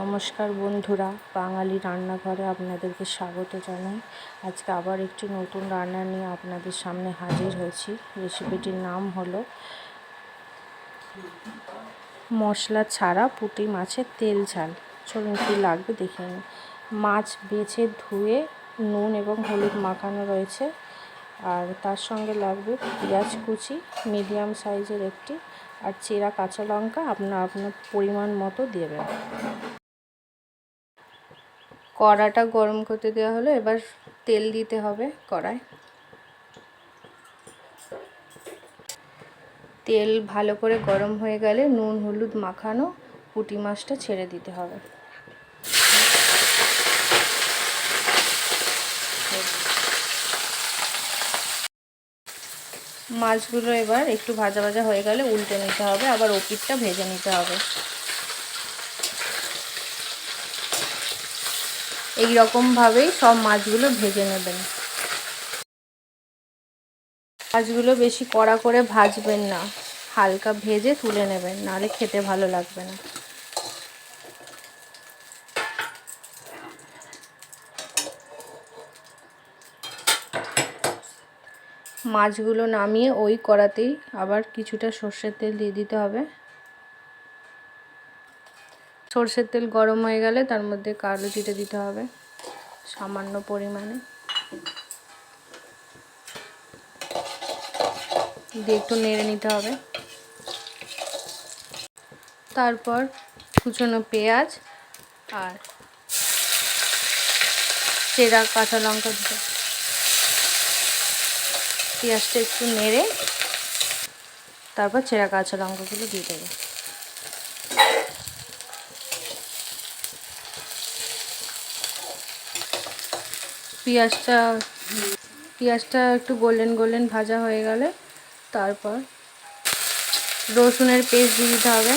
নমস্কার বন্ধুরা, বাঙালি রান্নাঘরে আপনাদেরকে স্বাগত জানাই। আজকে আবার একটি নতুন রান্না নিয়ে আপনাদের সামনে হাজির হয়েছি। রেসিপিটির নাম হলো মশলা ছাড়া পুঁটি মাছের তেল ঝাল। চলুন কী লাগবে দেখে নিন মাছ বেছে ধুয়ে নুন এবং হলুদ মাখানো রয়েছে। আর তার সঙ্গে লাগবে পেঁয়াজ কুচি, মিডিয়াম সাইজের একটি। আর চেরা কাঁচা লঙ্কা আপনার আপনার পরিমাণ মতো দেবেন। কড়াটা গরম করতে দেওয়া হলো, এবার তেল দিতে হবে কড়ায়। তেল ভালো করে গরম হয়ে গেলে নুন, হলুদ মাখানো পুঁটি মাছটা ছেড়ে দিতে হবে। মাছগুলো এবার একটু ভাজা ভাজা হয়ে গেলে উল্টে নিতে হবে, আবার ওপিটটা ভেজে নিতে হবে। এই রকমভাবেই সব মাছগুলো ভেজে নেবেন। মাছগুলো বেশি কড়া করে ভাজবেন না, হালকা ভেজে তুলে নেবেন, নাহলে খেতে ভালো লাগবে না। মাছগুলো নামিয়ে ওই কড়াতেই আবার কিছুটা সর্ষের তেল দিয়ে দিতে হবে। সর্ষের তেল গরম হয়ে গেলে তার মধ্যে কালো জিরে দিতে হবে, সামান্য পরিমাণে। দিয়ে একটু নেড়ে নিতে হবে। তারপর কুচনো পেঁয়াজ আর চেরা কাঁচা লঙ্কা দিতে পেঁয়াজটা একটু নেড়ে তারপর চেরা কাঁচা লঙ্কাগুলো দিয়ে দেবো। পেঁয়াজটা পেঁয়াজটা একটু গোল্ডেন গোল্ডেন ভাজা হয়ে গেলে তারপর রসুনের পেস্ট দিয়ে দিতে হবে।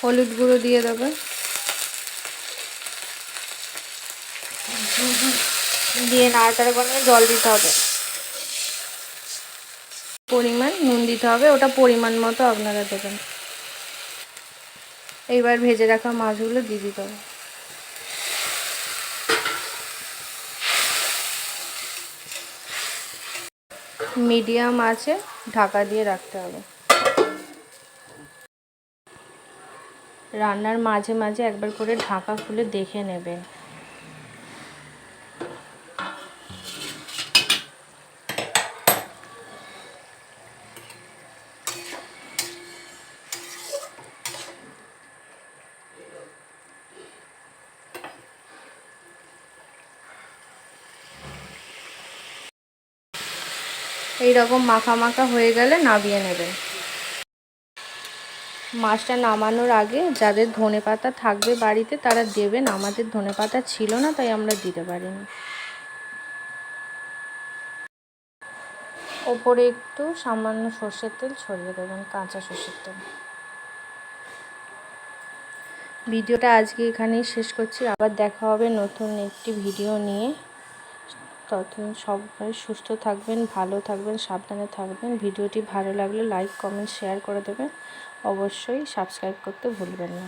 হলুদ গুঁড়ো দিয়ে দেবে। দিয়ে নাড়াচাড়া করে জল দিতে হবে। পরিমাণ নুন দিতে হবে, ওটা পরিমাণ মতো আপনারা দেবেন। এইবার ভেজে রাখা মাছগুলো দিয়ে দিতে হবে। মিডিয়াম আছে, ঢাকা দিয়ে রাখতে হবে। রান্নার মাঝে মাঝে একবার করে ঢাকা খুলে দেখে নেবেন। এই রকম মাখা মাখা হয়ে গেলে নামিয়ে নেবেন। মাছটা নামানোর আগে যাদের ধনে পাতা থাকবে বাড়িতে তারা দেবেন। আমাদের ধনে পাতা ছিল না, তাই আমরা দিতে পারিনি। ওপরে একটু সামান্য সর্ষের তেল ছড়িয়ে দেবেন, কাঁচা সর্ষের তেল। ভিডিওটা আজকে এখানেই শেষ করছি। আবার দেখা হবে নতুন একটি ভিডিও নিয়ে। ততদিন সবাই সুস্থ থাকবেন, ভালো থাকবেন, সাবধানে থাকবেন। ভিডিওটি ভালো লাগলে লাইক কমেন্ট শেয়ার করে দেবেন। অবশ্যই সাবস্ক্রাইব করতে ভুলবেন না।